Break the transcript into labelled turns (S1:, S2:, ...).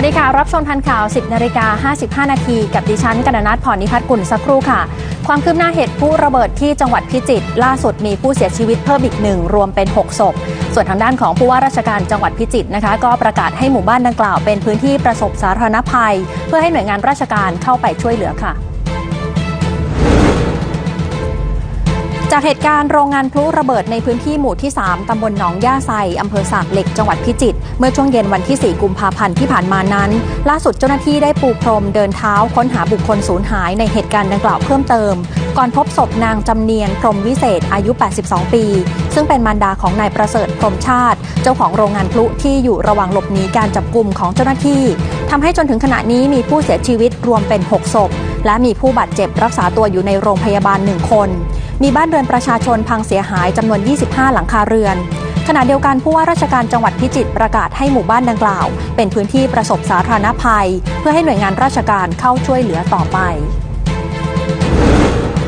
S1: วัสดีค่ะ รับชมทันข่าว 10นาฬิกา55 นาที กับดิฉันกนนัทพรนิพัฒน์กุลสักครู่ค่ะ ความคืบหน้าเหตุผู้ระเบิดที่จังหวัดพิจิตร ล่าสุดมีผู้เสียชีวิตเพิ่มอีกหนึ่งรวมเป็น 6 ศพ ส่วนทางด้านของผู้ว่าราชการจังหวัดพิจิตรนะคะ ก็ประกาศให้หมู่บ้านดังกล่าวเป็นพื้นที่ประสบสาธารณภัย เพื่อให้หน่วยงานราชการเข้าไปช่วยเหลือค่ะ จากเหตุการณ์โรงงานพลุระเบิดในพื้นที่หมู่ที่ 3 ตำบลหนองย่าไซอำเภอสากเหล็ก จังหวัดพิจิตร เมื่อช่วงเย็นวันที่ 4 กุมภาพันธ์ที่ผ่านมานั้น ล่าสุดเจ้าหน้าที่ได้ปูพรมเดินเท้าค้นหาบุคคลสูญหายในเหตุการณ์ดังกล่าวเพิ่มเติม ก่อนพบศพนางจำเนียนพรมวิเศษอายุ 82 ปี ซึ่งเป็นมารดาของนายประเสริฐพรมชาติ เจ้าของโรงงานพลุที่อยู่ระหว่างหลบหนีการจับกลุ่มของเจ้าหน้าที่ทำให้จนถึงขณะนี้มีผู้เสียชีวิตรวมเป็น 6 ศพ และมีผู้บาดเจ็บรักษาตัวอยู่ในโรงพยาบาล 1 คน มีบ้านเรือนประชาชนพังเสียหายจำนวน 25 หลังคาเรือน ขณะเดียวกันผู้ว่าราชการจังหวัดพิจิตรประกาศให้หมู่บ้านดังกล่าว เป็นพื้นที่ประสบสาธารณภัย เพื่อให้หน่วยงานราชการเข้าช่วยเหลือต่อไป